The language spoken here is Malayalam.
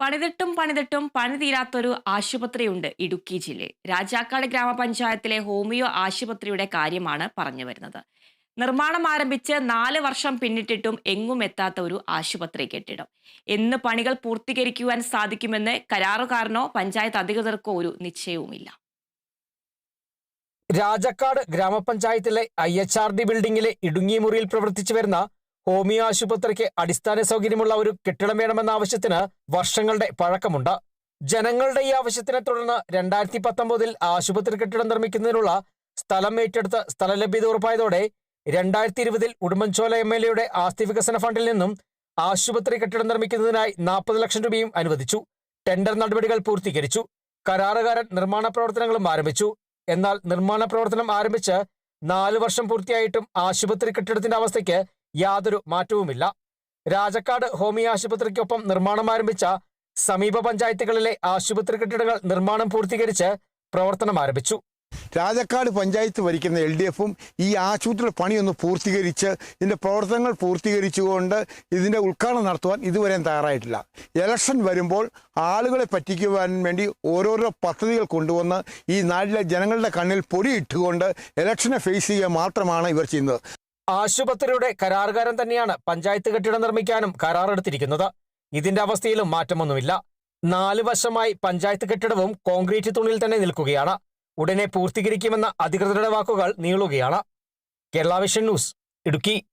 പണിതിട്ടും പണിതിട്ടും പണി തീരാത്തൊരു ആശുപത്രിയുണ്ട് ഇടുക്കി ജില്ലയിൽ രാജാക്കാട് ഗ്രാമപഞ്ചായത്തിലെ ഹോമിയോ ആശുപത്രിയുടെ കാര്യമാണ് പറഞ്ഞു വരുന്നത്. നിർമ്മാണം ആരംഭിച്ച് നാല് വർഷം പിന്നിട്ടിട്ടും എങ്ങും എത്താത്ത ഒരു ആശുപത്രി കെട്ടിടം. എന്ന് പണികൾ പൂർത്തീകരിക്കുവാൻ സാധിക്കുമെന്ന് കരാറുകാരനോ പഞ്ചായത്ത് അധികൃതർക്കോ ഒരു നിശ്ചയവുമില്ല. രാജക്കാട് ഗ്രാമപഞ്ചായത്തിലെ ഐ എച്ച് ആർ ഡി ബിൽഡിംഗിലെ ഇടുങ്ങിയ മുറിയിൽ പ്രവർത്തിച്ചു വരുന്ന ഹോമിയോ ആശുപത്രിക്ക് അടിസ്ഥാന സൗകര്യമുള്ള ഒരു കെട്ടിടം വേണമെന്ന ആവശ്യത്തിന് വർഷങ്ങളുടെ പഴക്കമുണ്ട്. ജനങ്ങളുടെ ഈ ആവശ്യത്തിനെ തുടർന്ന് രണ്ടായിരത്തി പത്തൊമ്പതിൽ ആശുപത്രി കെട്ടിടം നിർമ്മിക്കുന്നതിനുള്ള സ്ഥലം ഏറ്റെടുത്ത് സ്ഥലലഭ്യത ഉറപ്പായതോടെ രണ്ടായിരത്തി ഇരുപതിൽ ഉടുമ്പൻചോല എം എൽ എയുടെ ആസ്തി വികസന ഫണ്ടിൽ നിന്നും ആശുപത്രി കെട്ടിടം നിർമ്മിക്കുന്നതിനായി നാൽപ്പത് ലക്ഷം രൂപയും അനുവദിച്ചു. ടെൻഡർ നടപടികൾ പൂർത്തീകരിച്ചു. കരാറുകാരൻ നിർമ്മാണ പ്രവർത്തനങ്ങളും ആരംഭിച്ചു. എന്നാൽ നിർമ്മാണ പ്രവർത്തനം ആരംഭിച്ച് നാലു വർഷം പൂർത്തിയായിട്ടും ആശുപത്രി കെട്ടിടത്തിന്റെ അവസ്ഥയ്ക്ക് യാതൊരു മാറ്റവുമില്ല. രാജക്കാട് ഹോമി ആശുപത്രിക്കൊപ്പം നിർമ്മാണം ആരംഭിച്ച സമീപ പഞ്ചായത്തുകളിലെ ആശുപത്രി കെട്ടിടങ്ങൾ നിർമ്മാണം പൂർത്തീകരിച്ച് പ്രവർത്തനം ആരംഭിച്ചു. രാജക്കാട് പഞ്ചായത്ത് ഭരിക്കുന്ന എൽ ഡി എഫും ഈ ആശുപത്രിയുടെ പണിയൊന്ന് പൂർത്തീകരിച്ച് ഇതിന്റെ പ്രവർത്തനങ്ങൾ പൂർത്തീകരിച്ചുകൊണ്ട് ഇതിന്റെ ഉദ്ഘാടനം നടത്തുവാൻ ഇതുവരെ തയ്യാറായിട്ടില്ല. ഇലക്ഷൻ വരുമ്പോൾ ആളുകളെ പറ്റിക്കുവാൻ വേണ്ടി ഓരോരോ പദ്ധതികൾ കൊണ്ടുവന്ന് ഈ നാട്ടിലെ ജനങ്ങളുടെ കണ്ണിൽ പൊടിയിട്ടുകൊണ്ട് ഇലക്ഷനെ ഫേസ് ചെയ്യുക മാത്രമാണ് ഇവർ ചെയ്യുന്നത്. ആശുപത്രിയുടെ കരാറുകാരൻ തന്നെയാണ് പഞ്ചായത്ത് കെട്ടിടം നിർമ്മിക്കാനും കരാറെടുത്തിരിക്കുന്നത്. ഇതിന്റെ അവസ്ഥയിലും മാറ്റമൊന്നുമില്ല. നാല് വർഷമായി പഞ്ചായത്ത് കെട്ടിടവും കോൺക്രീറ്റ് തുണിയിൽ തന്നെ നിൽക്കുകയാണ്. ഉടനെ പൂർത്തീകരിക്കുമെന്ന അധികൃതരുടെ വാക്കുകൾ നീളുകയാണ്. Kerala Vision News Idukki.